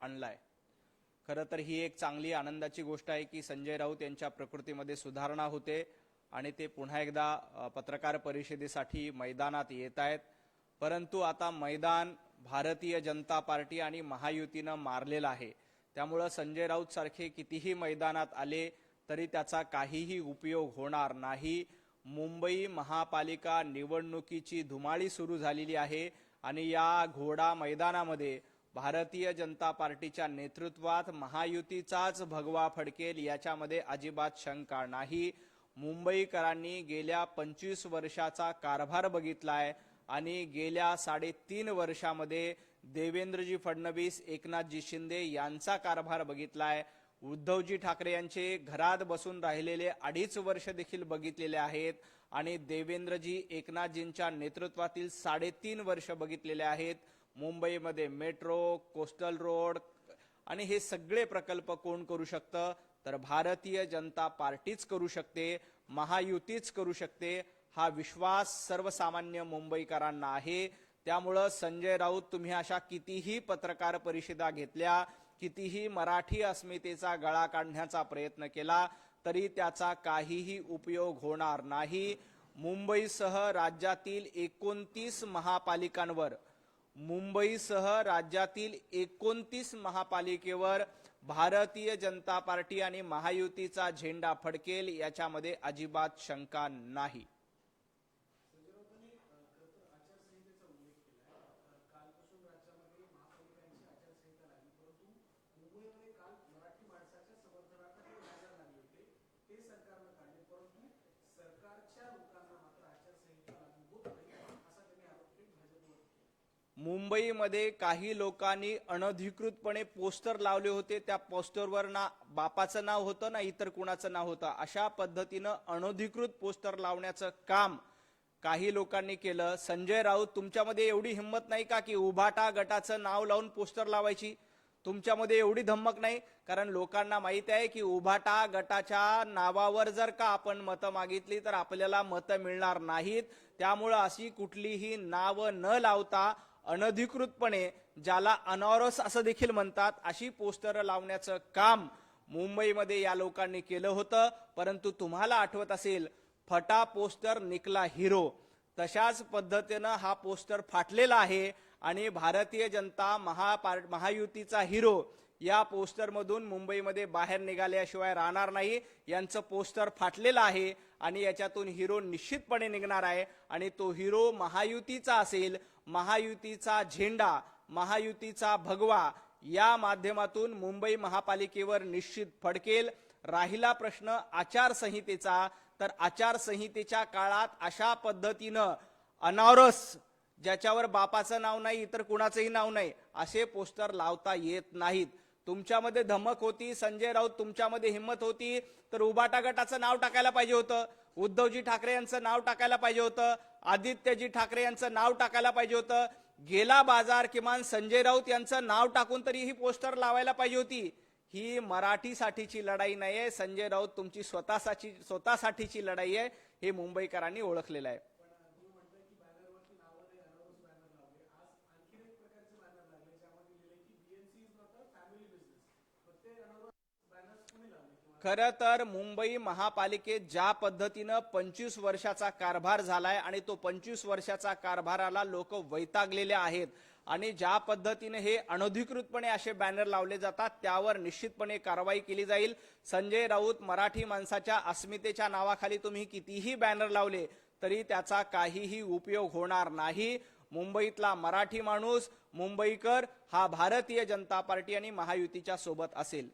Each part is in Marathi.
आणलाय. खरं तर ही एक चांगली आनंदाची गोष्ट आहे की संजय राऊत यांच्या प्रकृतीमध्ये सुधारणा होते आणि ते पुन्हा एकदा पत्रकार परिषदेसाठी मैदानात येत आहेत. परंतु आता मैदान भारतीय जनता पार्टी आणि महायुतीनं मारलेलं आहे. त्यामुळं संजय राऊत सारखे कितीही मैदानात आले तरी त्याचा काहीही उपयोग होणार नाही. मुंबई महापालिका निवडणुकीची धुमाळी सुरू झालेली आहे आणि या घोडा मैदानामध्ये भारतीय जनता पार्टीच्या नेतृत्वात महायुतीचाच भगवा फडकेल याच्यामध्ये अजिबात शंका नाही. मुंबईकरांनी गेल्या पंचवीस वर्षाचा कारभार बघितलाय आणि गेल्या साडेतीन वर्षामध्ये देवेंद्रजी फडणवीस एकनाथजी शिंदे यांचा कारभार बघितलाय. उद्धवजी ठाकरे यांचे घरात बसून राहिलेले अडीच वर्ष देखील बघितलेले आहेत आणि देवेंद्रजी एकनाथजींच्या नेतृत्वातील साडेतीन वर्ष बघितलेले आहेत. मुंबईमध्ये मेट्रो कोस्टल रोड आणि हे सगळे प्रकल्प कोण करू शकतं? तर भारतीय जनता पार्टीच करू शकते महायुतीच करू शकते. हा विश्वास सर्वसामान्य मुंबईकरांना आहे. त्यामुळं संजय राऊत तुम्ही अशा कितीही पत्रकार परिषदा घेतल्या कितीही मराठी अस्मितेचा गळा काढण्याचा प्रयत्न केला तरी त्याचा काहीही उपयोग होणार नाही. मुंबईसह राज्यातील एकोणतीस महापालिकांवर मुंबईसह राज्यातील एकोणतीस महापालिकेवर भारतीय जनता पार्टी आणि महायुतीचा झेंडा फडकेल याच्यामध्ये अजिबात शंका नाही. मुंबईमध्ये काही लोकांनी अनधिकृतपणे पोस्टर लावले होते. त्या पोस्टरवर ना बापाचं नाव होतं ना इतर कुणाचं नाव होतं. अशा पद्धतीनं अनधिकृत पोस्टर लावण्याचं काम काही लोकांनी केलं. संजय राऊत तुमच्यामध्ये एवढी हिंमत नाही का की उभाटा गटाचं नाव लावून पोस्टर लावायची? तुमच्यामध्ये एवढी धमक नाही? कारण लोकांना माहिती आहे की उभाटा गटाच्या नावावर जर का आपण मतं मागितली तर आपल्याला मतं मिळणार नाहीत. त्यामुळं अशी कुठलीही नावं न लावता अनधिकृतपणे ज्याला अनॉरस असं देखील म्हणतात अशी पोस्टर लावण्याचं काम मुंबईमध्ये या लोकांनी केलं होतं. परंतु तुम्हाला आठवत असेल फटा पोस्टर निकला हिरो. तशाच पद्धतीनं हा पोस्टर फाटलेला आहे आणि भारतीय जनता महापार महायुतीचा हिरो या पोस्टरमधून मुंबईमध्ये बाहेर निघाल्याशिवाय राहणार नाही. यांचं पोस्टर फाटलेलं आहे आणि याच्यातून हिरो निश्चितपणे निघणार आहे. आणि तो हिरो महायुतीचा असेल महायुतीचा झेंडा महायुतीचा भगवा या माध्यमातून मुंबई महापालिकेवर निश्चित फडकेल. राहिला प्रश्न आचारसंहितेचा. तर आचारसंहितेच्या काळात अशा पद्धतीनं अनावरस ज्याच्यावर बापाचं नाव नाही इतर कुणाचंही नाव नाही असे पोस्टर लावता येत नाहीत. तुमच्यामध्ये धमक होती संजय राऊत तुमच्यामध्ये हिंमत होती तर उबाटा गटाचं नाव टाकायला पाहिजे होतं. उद्धवजी ठाकरे यांचं नाव टाकायला पाहिजे होतं. आदित्यजी ठाकरे यांचं नाव टाकायला पाहिजे होतं. गेला बाजार किमान संजय राऊत यांचं नाव टाकून तरी ही पोस्टर लावायला पाहिजे होती. ही मराठीसाठीची लढाई नाही आहे संजय राऊत तुमची स्वतःसाठी स्वतःसाठीची लढाई आहे. हे मुंबईकरांनी ओळखलेलं आहे. खरं तर मुंबई महापालिकेत ज्या पद्धतीनं पंचवीस वर्षाचा कारभार झालाय आणि तो पंचवीस वर्षाचा कारभाराला लोक वैतागलेले आहेत आणि ज्या पद्धतीने हे अनधिकृतपणे असे बॅनर लावले जातात त्यावर निश्चितपणे कारवाई केली जाईल. संजय राऊत मराठी माणसाच्या अस्मितेच्या नावाखाली तुम्ही कितीही बॅनर लावले तरी त्याचा काहीही उपयोग होणार नाही. मुंबईतला मराठी माणूस मुंबईकर हा भारतीय जनता पार्टी आणि महायुतीच्या सोबत असेल.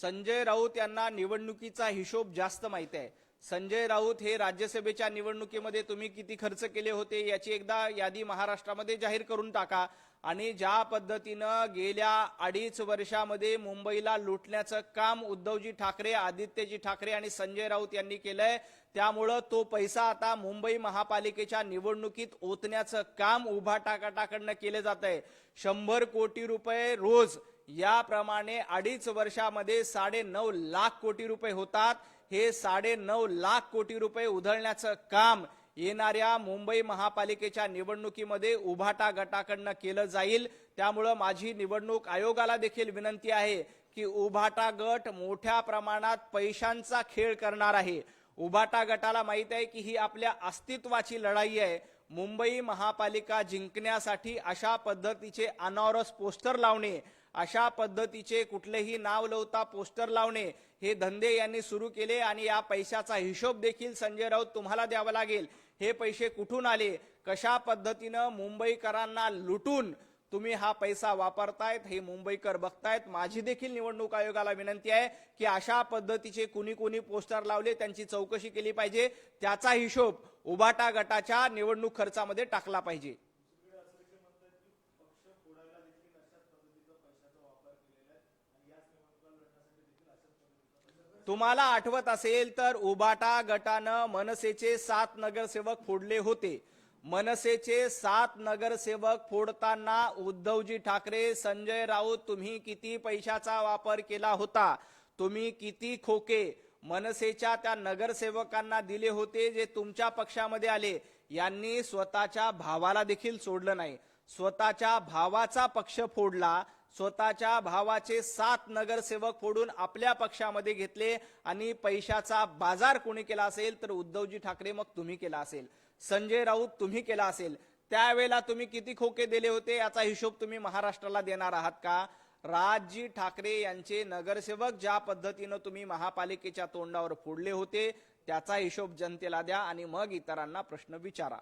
संजय राऊत यांना निवडणुकीचा हिशोब जास्त माहिती आहे. संजय राऊत हे राज्यसभेच्या निवडणुकीमध्ये तुम्ही किती खर्च केले होते याची एकदा यादी महाराष्ट्रामध्ये जाहीर करून टाका. आणि ज्या पद्धतीनं गेल्या अडीच वर्षामध्ये मुंबईला लुटण्याचं काम उद्धवजी ठाकरे आदित्यजी ठाकरे आणि संजय राऊत यांनी केलंय त्यामुळं तो पैसा आता मुंबई महापालिकेच्या निवडणुकीत ओतण्याचं काम उभा टाकाटाकडनं केलं जात आहे शंभर कोटी रुपये रोज याप्रमाणे अडीच वर्षामध्ये साडे नऊ लाख कोटी रुपये होतात. हे साडे नऊ लाख कोटी रुपये उधळण्याचं काम येणाऱ्या मुंबई महापालिकेच्या निवडणुकीमध्ये उभाटा गटाकडनं केलं जाईल. त्यामुळं माझी निवडणूक आयोगाला देखील विनंती आहे की उभाटा गट मोठ्या प्रमाणात पैशांचा खेळ करणार आहे. उभाटा गटाला माहीत आहे की ही आपल्या अस्तित्वाची लढाई आहे. मुंबई महापालिका जिंकण्यासाठी अशा पद्धतीचे अनॉरस पोस्टर लावणे अशा पद्धतीचे कुठलेही नाव लवता पोस्टर लावणे हे धंदे यांनी सुरू केले आणि या पैशाचा हिशोब देखील संजय राऊत तुम्हाला द्यावा लागेल. हे पैसे कुठून आले? कशा पद्धतीनं मुंबईकरांना लुटून तुम्ही हा पैसा वापरतायत? हे मुंबईकर बघतायत. माझी देखील निवडणूक आयोगाला विनंती आहे की अशा पद्धतीचे कुणी कुणी पोस्टर लावले त्यांची चौकशी केली पाहिजे. त्याचा हिशोब उबाटा गटाच्या निवडणूक खर्चामध्ये टाकला पाहिजे. तुम्हाला आठवत असेल तर उबाटा गटानं मनसेचे सात नगरसेवक फोडले होते. मनसेचे सात नगरसेवक फोडताना उद्धवजी ठाकरे संजय राऊत तुम्ही किती पैशाचा वापर केला होता? तुम्ही किती खोके? मनसेच्या त्या नगरसेवकांना दिले होते जे तुमच्या पक्षामध्ये आले. यांनी स्वतःच्या भावाला देखील सोडलं नाही. स्वतःच्या भावाचा पक्ष फोडला. स्वतःच्या भावाचे सात नगरसेवक फोडून आपल्या पक्षामध्ये घेतले आणि पैशाचा बाजार कोणी केला असेल तर उद्धवजी ठाकरे मग तुम्ही केला असेल. संजय राऊत तुम्ही केला असेल. त्यावेळेला तुम्ही किती खोके दिले होते याचा हिशोब तुम्ही महाराष्ट्राला देणार आहात का? राजजी ठाकरे यांचे नगरसेवक ज्या पद्धतीनं तुम्ही महापालिकेच्या तोंडावर फोडले होते त्याचा हिशोब जनतेला द्या आणि मग इतरांना प्रश्न विचारा.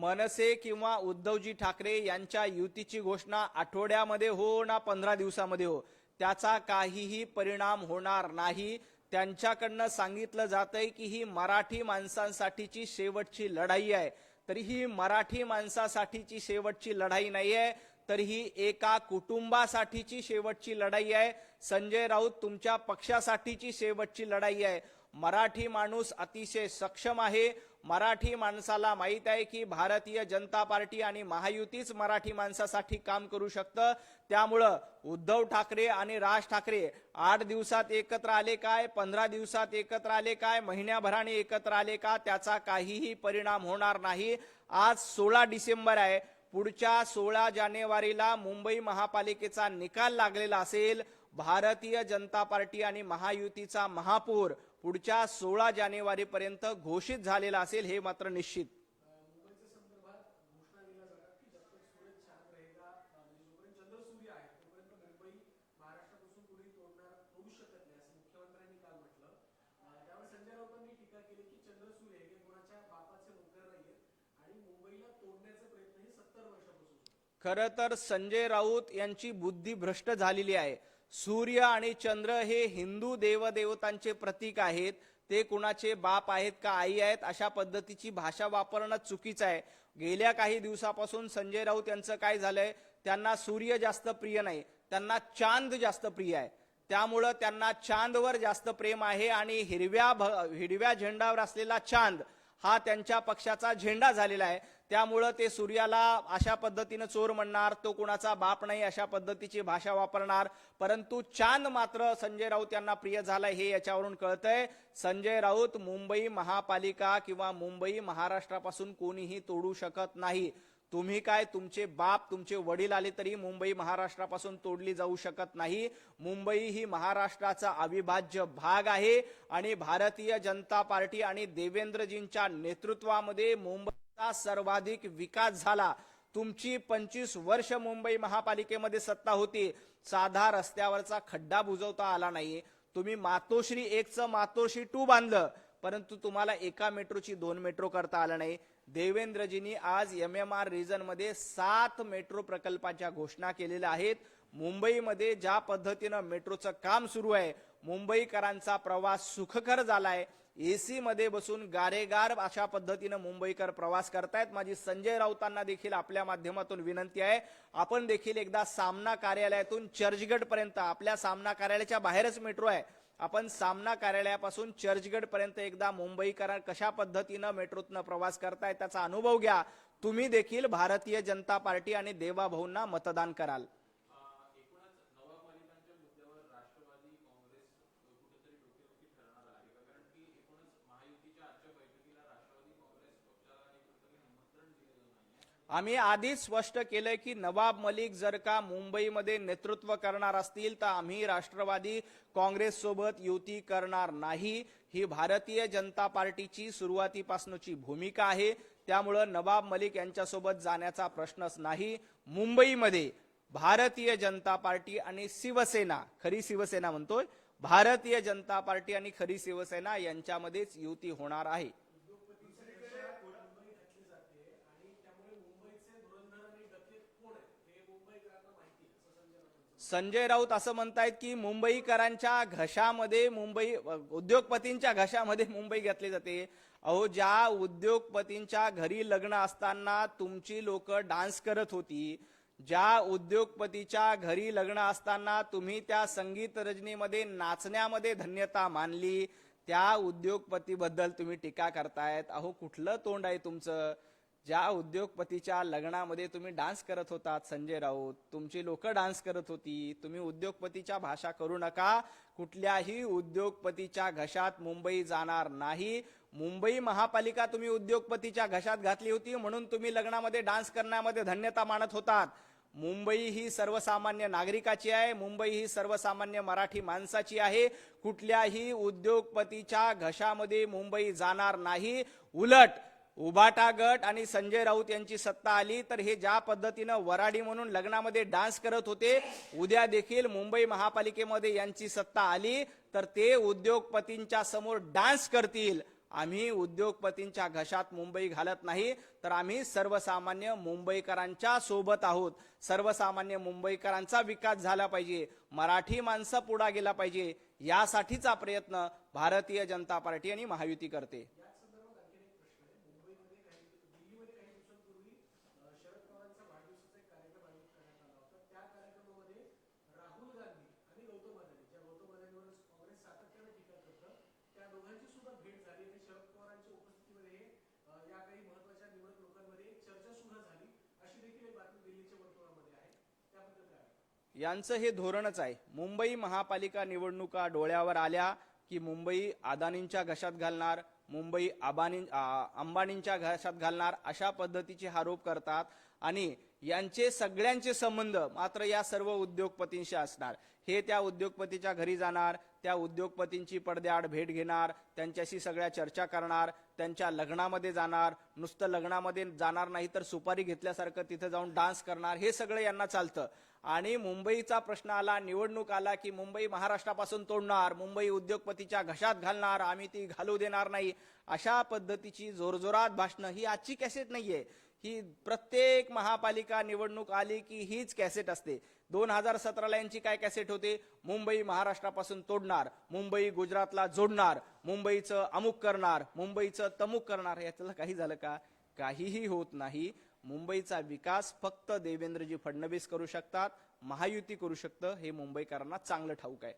मनसे किंवा उद्धवजी ठाकरे यांच्या युतीची घोषणा आठवड्यामध्ये हो ना पंधरा दिवसामध्ये हो. त्याचा काहीही परिणाम होणार नाही. त्यांच्याकडनं सांगितलं जातंय की ही मराठी माणसांसाठीची शेवटची लढाई आहे. तरी ही मराठी माणसासाठीची शेवटची लढाई नाही आहे तर ही एका कुटुंबासाठीची शेवटची लढाई आहे. संजय राऊत तुमच्या पक्षासाठीची शेवटची लढाई आहे. मराठी माणूस अतिशय सक्षम आहे. मराठी माणसाला माहीत आहे की भारतीय जनता पार्टी आणि महायुतीच मराठी माणसासाठी काम करू शकतं. त्यामुळं उद्धव ठाकरे आणि राज ठाकरे आठ दिवसात एकत्र आले काय पंधरा दिवसात एकत्र आले काय महिन्याभराने एकत्र आले का त्याचा काहीही परिणाम होणार नाही. आज सोळा डिसेंबर आहे. पुढच्या सोळा जानेवारीला मुंबई महापालिकेचा निकाल लागलेला असेल. भारतीय जनता पार्टी आणि महायुतीचा महापौर पुढच्या सोळा जानेवारीपर्यंत घोषित झालेला असेल हे मात्र निश्चित. खर तर संजय राऊत यांची बुद्धी भ्रष्ट झालेली आहे. सूर्य आणि चंद्र हे हिंदू देवदेवतांचे प्रतीक आहेत. ते कुणाचे बाप आहेत का आई आहेत अशा पद्धतीची भाषा वापरणं चुकीचं आहे. गेल्या काही दिवसापासून संजय राऊत यांचं काय झालंय त्यांना सूर्य जास्त प्रिय नाही त्यांना चांद जास्त प्रिय आहे. त्यामुळं त्यांना चांदवर जास्त प्रेम आहे आणि हिरव्या भ- हिरव्या झेंडावर असलेला चांद हा त्यांच्या पक्षाचा झेंडा झालेला आहे. त्यामुळं ते सूर्याला अशा पद्धतीनं चोर म्हणणार तो कुणाचा बाप नाही अशा पद्धतीची भाषा वापरणार. परंतु चांद मात्र संजय राऊत यांना प्रिय झालाय हे याच्यावरून कळतंय. संजय राऊत मुंबई महापालिका किंवा मुंबई महाराष्ट्रापासून कोणीही तोडू शकत नाही. तुम्ही काय तुमचे बाप तुमचे वडील आले तरी मुंबई महाराष्ट्रापासून तोडली जाऊ शकत नाही. मुंबई ही महाराष्ट्राचा अविभाज्य भाग आहे आणि भारतीय जनता पार्टी आणि देवेंद्रजींच्या नेतृत्वामध्ये मुंबई सर्वाधिक विकास झाला. तुमची पंचवीस वर्ष मुंबई महापालिकेमध्ये सत्ता होती. साधा रस्त्यावरचा खड्डा बुजवता आला नाही तुम्ही मातोश्री एकचं मातोश्री टू बांधलं परंतु तुम्हाला एका मेट्रोची दोन मेट्रो करता आलं नाही. देवेंद्रजींनी आज एम एम आर रिजनमध्ये सात मेट्रो प्रकल्पाच्या घोषणा केलेल्या आहेत. मुंबईमध्ये ज्या पद्धतीनं मेट्रोचं काम सुरू आहे मुंबईकरांचा प्रवास सुखकर झालाय. एसी मध्ये बसून गारेगार अशा पद्धतीनं मुंबईकर प्रवास करतायत. माझी संजय राऊतांना देखील आपल्या माध्यमातून विनंती आहे. आपण देखील एकदा सामना कार्यालयातून चर्चगडपर्यंत आपल्या सामना कार्यालयाच्या बाहेरच मेट्रो आहे. आपण सामना कार्यालयापासून चर्चगडपर्यंत एकदा मुंबईकर कशा पद्धतीनं मेट्रोतनं प्रवास करताय त्याचा अनुभव घ्या. तुम्ही देखील भारतीय जनता पार्टी आणि देवाभाऊंना मतदान कराल. आम्ही आधीच स्पष्ट केलंय की नवाब मलिक जर का मुंबईमध्ये नेतृत्व करणार असतील तर आम्ही राष्ट्रवादी काँग्रेस सोबत युती करणार नाही. ही भारतीय जनता पार्टीची सुरुवातीपासूनची भूमिका आहे. त्यामुळं नवाब मलिक यांच्यासोबत जाण्याचा प्रश्नच नाही. मुंबईमध्ये भारतीय जनता पार्टी आणि शिवसेना खरी शिवसेना म्हणतोय भारतीय जनता पार्टी आणि खरी शिवसेना यांच्यामध्येच युती होणार आहे. संजय राऊत असं म्हणतायत की मुंबईकरांच्या घशामध्ये मुंबई उद्योगपतींच्या घशामध्ये मुंबई घेतली जाते. अहो ज्या उद्योगपतींच्या घरी लग्न असताना तुमची लोक डान्स करत होती ज्या उद्योगपतीच्या घरी लग्न असताना तुम्ही त्या संगीत रजनीमध्ये नाचण्यामध्ये धन्यता मानली त्या उद्योगपतीबद्दल तुम्ही टीका करतायत. अहो कुठलं तोंड आहे तुमचं? ज्या उद्योगपतीच्या लग्नामध्ये तुम्ही डान्स करत होतात संजय राऊत तुमची लोक डान्स करत होती तुम्ही उद्योगपतीच्या भाषा करू नका कुठल्याही उद्योगपतीच्या घशात मुंबई जाणार नाही. मुंबई महापालिका तुम्ही उद्योगपतीच्या घशात घातली होती म्हणून तुम्ही लग्नामध्ये डान्स करण्यामध्ये धन्यता मानत होतात. मुंबई ही सर्वसामान्य नागरिकाची आहे मुंबई ही सर्वसामान्य मराठी माणसाची आहे. कुठल्याही उद्योगपतीच्या घशामध्ये मुंबई जाणार नाही. उलट उबाटा गट आणि संजय राऊत यांची सत्ता आली तर हे ज्या पद्धतीनं वराडी म्हणून लग्नामध्ये डान्स करत होते उद्या देखील मुंबई महापालिकेमध्ये यांची सत्ता आली तर ते उद्योगपतींच्या समोर डान्स करतील. आम्ही उद्योगपतींच्या घशात मुंबई घालत नाही तर आम्ही सर्वसामान्य मुंबईकरांच्या सोबत आहोत. सर्वसामान्य मुंबईकरांचा विकास झाला पाहिजे मराठी माणसं पुढा गेला पाहिजे यासाठीचा प्रयत्न भारतीय जनता पार्टी आणि महायुती करते. यांचं हे धोरणच आहे. मुंबई महापालिका निवडणुका डोळ्यावर आल्या की मुंबई अदानींच्या घशात घालणार मुंबई अबानी अंबानींच्या घशात घालणार अशा पद्धतीचे आरोप करतात आणि यांचे सगळ्यांचे संबंध मात्र या सर्व उद्योगपतींशी असणार. हे त्या उद्योगपतीच्या घरी जाणार त्या उद्योगपतींची पडद्याआड भेट घेणार त्यांच्याशी सगळ्या चर्चा करणार त्यांच्या लग्नामध्ये जाणार नुसतं लग्नामध्ये जाणार नाही तर सुपारी घेतल्यासारखं तिथं जाऊन डान्स करणार हे सगळं यांना चालतं. आणि मुंबईचा प्रश्न आला निवडणूक आला की मुंबई महाराष्ट्रापासून तोडणार मुंबई उद्योगपतीच्या घशात घालणार आम्ही ती घालू देणार नाही. अशा पद्धतीची जोरजोरात भाषणं ही आजची कॅसेट नाहीये. ही प्रत्येक महापालिका निवडणूक आली की हीच कॅसेट असते. दोन हजार सतराला यांची काय कॅसेट होते? मुंबई महाराष्ट्रापासून तोडणार मुंबई गुजरातला जोडणार मुंबईचं अमुक करणार मुंबईचं तमुक करणार याचं काही झालं का? काहीही होत नाही. मुंबईचा विकास फक्त देवेंद्रजी फडणवीस करू शकतात महायुती करू शकतं हे मुंबईकरांना चांगलं ठाऊक आहे.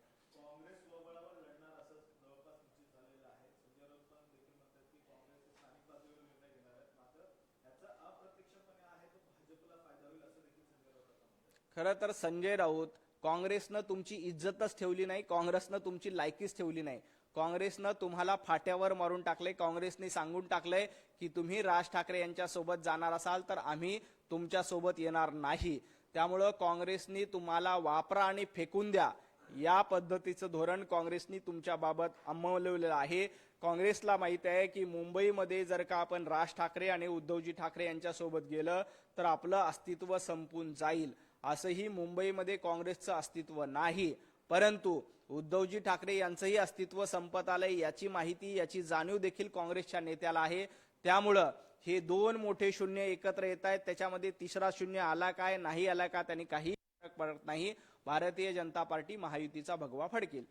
खरं तर संजय राऊत काँग्रेसनं तुमची इज्जतच ठेवली नाही काँग्रेसनं तुमची लायकीच ठेवली नाही. काँग्रेसनं तुम्हाला फाट्यावर मारून टाकले काँग्रेसने सांगून टाकलंय की तुम्ही राज ठाकरे यांच्यासोबत जाणार असाल तर आम्ही तुमच्यासोबत येणार नाही. त्यामुळं काँग्रेसनी तुम्हाला वापरा आणि फेकून द्या. या पद्धतीचं धोरण काँग्रेसनी तुमच्याबाबत अंमलवलेलं आहे. काँग्रेसला माहीत आहे की मुंबईमध्ये जर का आपण राज ठाकरे आणि उद्धवजी ठाकरे यांच्यासोबत गेलं तर आपलं अस्तित्व संपून जाईल. असंही मुंबईमध्ये काँग्रेसचं अस्तित्व नाही. परंतु उद्धवजी ठाकरे यांचंही अस्तित्व संपत आलंय याची माहिती याची जाणीव देखील काँग्रेसच्या नेत्याला आहे. त्यामुळं हे दोन मोठे शून्य एकत्र येत आहेत. त्याच्यामध्ये तिसरा शून्य आला काय नाही आला का त्यांनी काही फरक पडत नाही. भारतीय जनता पार्टी महायुतीचा भगवा फडकेल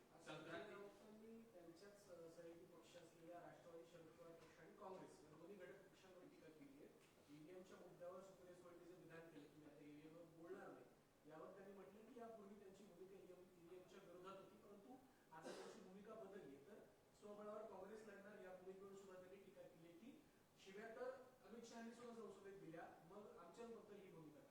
ईव्हीएमच्या मुद्द्यावर सुप्रिया सुळेंनी जे विधान केलं की आता ईव्हीएमवर बोलणार नाही यावर त्यांनी म्हटलं की यापूर्वी त्यांची भूमिका ईव्हीएमच्या विरोधात होती परंतु आता त्यांची भूमिका बदलली तर स्वबळावर काँग्रेस लढणार या भूमिकेवर सुद्धा त्यांनी टीका केली आहे की शिव्या तर अमित शहानी सुद्धा संसदेत दिल्या मग आमच्याबद्दल ही भूमिका का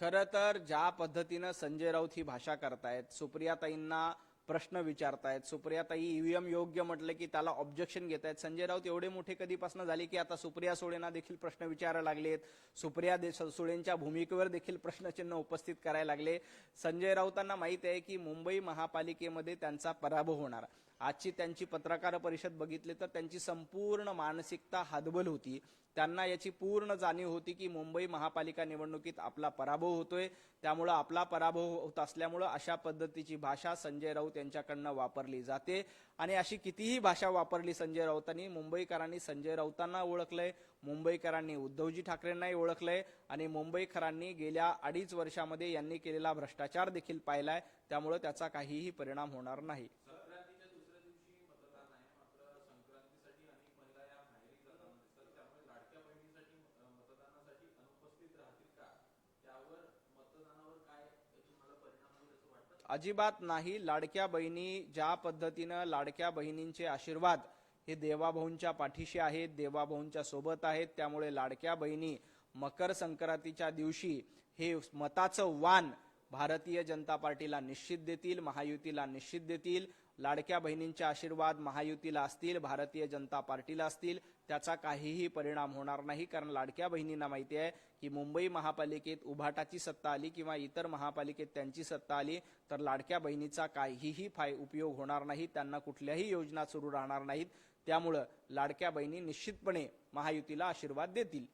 खरं तर ज्या पद्धतीनं संजय राऊत ही भाषा करतायत सुप्रियाताईंना प्रश्न विचारतायत सुप्रियाताई ईव्हीएम योग्य म्हटलं की त्याला ऑब्जेक्शन घेत आहेत संजय राऊत एवढे मोठे कधीपासून झाले की आता सुप्रिया सुळेंना देखील प्रश्न विचारायला लागलेत. सुप्रिया सुळेंच्या भूमिकेवर देखील प्रश्नचिन्ह उपस्थित करायला लागले. संजय राऊतांना माहीत आहे की मुंबई महापालिकेमध्ये त्यांचा पराभव होणार. आजची त्यांची पत्रकार परिषद बघितली तर त्यांची संपूर्ण मानसिकता हादबल होती. त्यांना याची पूर्ण जाणीव होती की मुंबई महापालिका निवडणुकीत आपला पराभव होतोय. त्यामुळं आपला पराभव होत असल्यामुळं अशा पद्धतीची भाषा संजय राऊत यांच्याकडनं वापरली जाते. आणि अशी कितीही भाषा वापरली संजय राऊतांनी मुंबईकरांनी संजय राऊतांना ओळखलंय मुंबईकरांनी उद्धवजी ठाकरेंनाही ओळखलंय आणि मुंबईकरांनी गेल्या अडीच वर्षामध्ये यांनी केलेला भ्रष्टाचार देखील पाहिलाय. त्यामुळं त्याचा काहीही परिणाम होणार नाही संक्रांतीच्या दुसऱ्या दिवशी मतदान आहे मात्र संक्रांतीसाठी अनेक महिला या माहेरी जाताना दिसतात त्यामुळे लाडक्या बहिणीसाठी अ, मतदानासाठी अनुपस्थित राहतील का त्यावर मतदानावर काय तुम्हाला परिणाम होईल असं वाटतं अजिबात नाही. लाडक्या बहिणी ज्या पद्धतीनं लाडक्या बहिणींचे आशीर्वाद हे देवाभाऊंच्या पाठीशी आहेत देवाभाऊंच्या सोबत आहेत त्यामुळे लाडक्या बहिणी मकर संक्रांतीच्या दिवशी हे मताचं वान भारतीय जनता पार्टीला निश्चित देतील महायुतीला निश्चित देतील. लाडक्या बहिणींचे आशीर्वाद महायुतीला असतील भारतीय जनता पार्टीला असतील. त्याचा काहीही परिणाम होणार नाही. कारण लाडक्या बहिणींना माहिती आहे की मुंबई महापालिकेत उभाटाची सत्ता आली किंवा इतर महापालिकेत त्यांची सत्ता आली तर लाडक्या बहिणीचा काहीही फाय उपयोग होणार नाही. त्यांना कुठल्याही योजना सुरू राहणार नाहीत. त्यामुळं लाडक्या बहिणी निश्चितपणे महायुतीला आशीर्वाद देतील.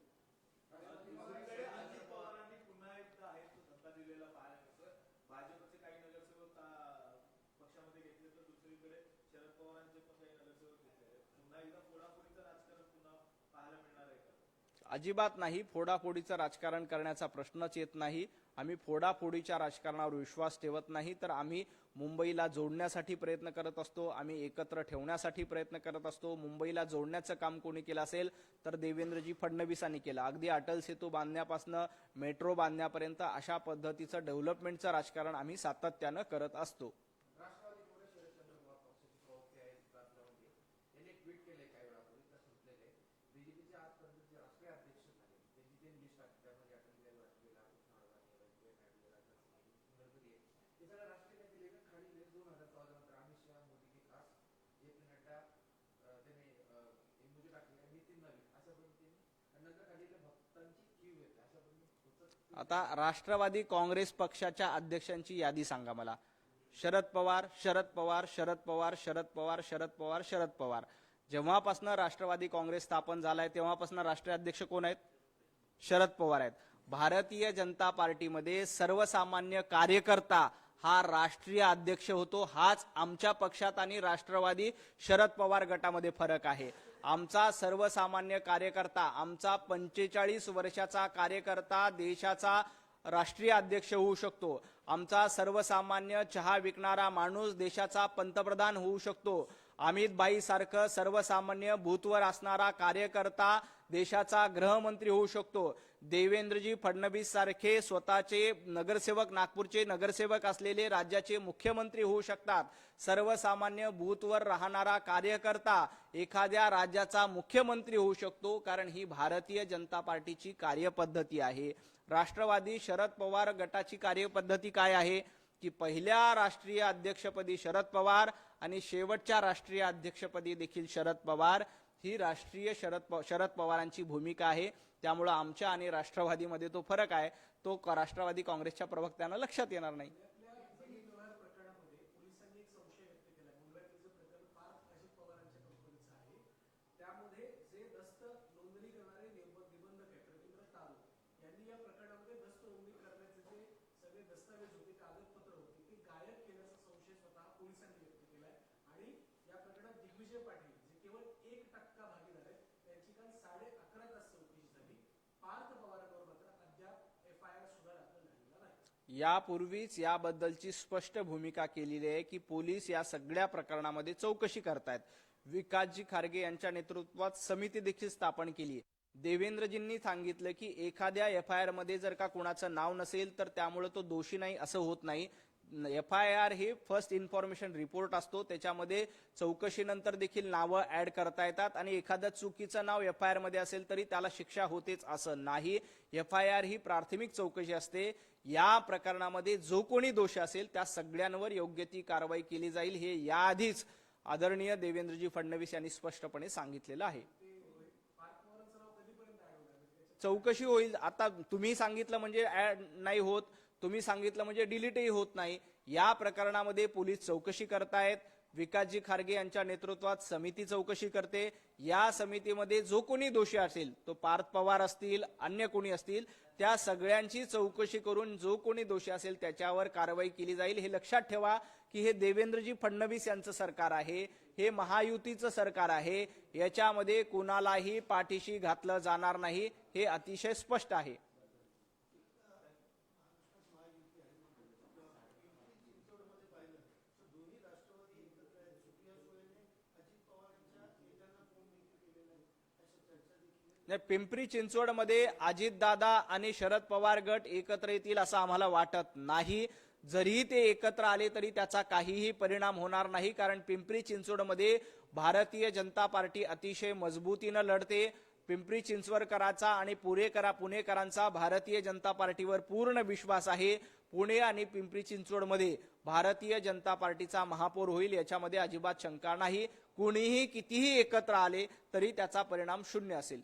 अजिबात नाही फोडाफोडीचं राजकारण करण्याचा प्रश्नच येत नाही. आम्ही फोडाफोडीच्या राजकारणावर विश्वास ठेवत नाही तर आम्ही मुंबईला जोडण्यासाठी प्रयत्न करत असतो आम्ही एकत्र ठेवण्यासाठी प्रयत्न करत असतो. मुंबईला जोडण्याचं काम कोणी केलं असेल तर देवेंद्रजी फडणवीसांनी केलं. अगदी अटल सेतू बांधण्यापासनं मेट्रो बांधण्यापर्यंत अशा पद्धतीचं डेव्हलपमेंटचं राजकारण आम्ही सातत्यानं करत असतो राष्ट्रवादी काँग्रेस शरदचंद्र पवार पक्षाचे प्रवक्ते आहेत प्रांतामध्ये त्यांनी एक ट्विट केलंय काही वेळापूर्वी तर म्हटलेलं आहे बीजेपीचे आजपर्यंत जे राष्ट्रीय अध्यक्ष झाले त्यांची त्यांनी लिस्ट टाकली त्यामध्ये अटल बिहारी वाजपेयी लालकृष्ण अडवाणी व्यंकय्या नायडू राजनाथ सिंह गडकरी आहे हे सगळं राष्ट्रीय नेते लेखक खाली आहे. दोन हजार चौदा नंतर अमित शहा मोदी के खास जे पी नड्डा अं, त्यांनी अं, एक मुजे टाकली आणि नितीन नवीन अशा पद्धतीने आणि नंतर खाली इथे भक्तांची क्यू येते अशा पद्धतीने आता राष्ट्रवादी काँग्रेस पक्षाच्या अध्यक्षांची यादी सांगा मला. शरद पवार शरद पवार शरद पवार शरद पवार शरद पवार शरद पवार. जेव्हापासनं राष्ट्रवादी काँग्रेस स्थापन झालाय तेव्हापासून राष्ट्रीय अध्यक्ष कोण आहेत? शरद पवार आहेत. भारतीय जनता पार्टीमध्ये सर्वसामान्य कार्यकर्ता हा राष्ट्रीय अध्यक्ष होतो. हाच आमच्या पक्षात आणि राष्ट्रवादी शरद पवार गटामध्ये फरक आहे. आमचा सर्वसामान्य कार्यकर्ता आमचा पंचेचाळीस वर्षाचा कार्यकर्ता देशाचा राष्ट्रीय अध्यक्ष होऊ शकतो. आमचा सर्वसामान्य चहा विकणारा माणूस देशाचा पंतप्रधान होऊ शकतो. अमित सारखं सर्वसामान्य भूतवर असणारा कार्यकर्ता देशाचा गृहमंत्री होऊ शकतो. देवेंद्रजी फडणवीस सारखे स्वतःचे नगरसेवक नागपूरचे नगरसेवक असलेले राज्याचे मुख्यमंत्री होऊ शकतात. सर्वसामान्य बूथवर राहणारा कार्यकर्ता एखाद्या राज्याचा मुख्यमंत्री होऊ शकतो कारण ही भारतीय जनता पार्टीची कार्यपद्धती आहे. राष्ट्रवादी शरद पवार गटाची कार्यपद्धती काय आहे? की पहिल्या राष्ट्रीय अध्यक्षपदी शरद पवार आणि शेवटच्या राष्ट्रीय अध्यक्षपदी देखील शरद पवार. ही राष्ट्रीय शरद प- शरद पवारांची भूमिका आहे. त्यामुळं आमच्या आणि राष्ट्रवादीमध्ये तो फरक आहे. तो राष्ट्रवादी काँग्रेसच्या प्रवक्त्यांना लक्षात येणार नाही आपल्या व्यवहार प्रकरणामध्ये पोलिसांनी एक संशय व्यक्त केला मुंबईतलं प्रकरण पार्थ अजित पवारांच्या कंपनीचं आहे त्यामध्ये जे दस्त नोंदणी करणारे निब- निबंधक आहेत रवींद्र ताल यांनी या प्रकरणामध्ये दस्त नोंदणी करण्याचे जे सगळे दस्तावेज होते कागदपत्र होते ते गायब केल्याचा संशय स्वतः पोलिसांनी व्यक्त केलाय आणि या प्रकरणात दिग्विजय पाटील जे केवळ एक टक्का भागीदार आहेत त्यांची काल साडे अकरा तास चौकशी झाली पार्थ पवारांवर मात्र अद्याप एफ आय आर सुद्धा दाखल झालेला नाही यापूर्वीच याबद्दलची स्पष्ट भूमिका केलेली आहे की पोलीस या सगळ्या प्रकरणामध्ये चौकशी करतायत. विकासजी खारगे यांच्या नेतृत्वात समिती देखील स्थापन केली आहे देवेंद्रजींनी सांगितलं की एखाद्या एफ आय आरमध्ये जर का कुणाचं नाव नसेल तर त्यामुळे तो दोषी नाही असं होत नाही. एफ आय आर हे फर्स्ट इन्फॉर्मेशन रिपोर्ट असतो. त्याच्यामध्ये चौकशीनंतर देखील नावं ऍड करता येतात आणि एखादं चुकीचं नाव एफ आय आरमध्ये असेल तरी त्याला शिक्षा होतेच असं नाही. एफ आय आर ही प्राथमिक चौकशी असते. या प्रकरणामध्ये जो कोणी दोष असेल त्या सगळ्यांवर योग्य ती कारवाई केली जाईल हे याआधीच आदरणीय देवेंद्रजी फडणवीस यांनी स्पष्टपणे सांगितलेलं आहे. चौकशी होईल. आता तुम्ही सांगितलं म्हणजे ऍड नाही होत. तुम्ही सांगितलं म्हणजे डिलीटही होत नाही. या प्रकरणामध्ये पोलीस चौकशी करतायत. विकासजी खारगे यांच्या नेतृत्वात समिती चौकशी करते. या समितीमध्ये जो कोणी दोषी असेल तो पार्थ पवार असतील अन्य कोणी असतील त्या सगळ्यांची चौकशी करून जो कोणी दोषी असेल त्याच्यावर कारवाई केली जाईल. हे लक्षात ठेवा की हे देवेंद्रजी फडणवीस यांचं सरकार आहे. हे महायुतीचं सरकार आहे. याच्यामध्ये कुणालाही पाठीशी घातलं जाणार नाही. हे अतिशय स्पष्ट आहे. पिंपरी चिंचवडमध्ये अजितदादा आणि शरद पवार गट एकत्र येतील असं आम्हाला वाटत नाही. जरी ते एकत्र आले तरी त्याचा काहीही परिणाम होणार नाही कारण पिंपरी चिंचवडमध्ये भारतीय जनता पार्टी अतिशय मजबूतीनं लढते. पिंपरी चिंचवडकरांचा आणि पुणेकरा पुणेकरांचा भारतीय जनता पार्टीवर पूर्ण विश्वास आहे. पुणे आणि पिंपरी चिंचवडमध्ये भारतीय जनता पार्टीचा महापौर होईल याच्यामध्ये अजिबात शंका नाही. कुणीही कितीही एकत्र आले तरी त्याचा परिणाम शून्य असेल.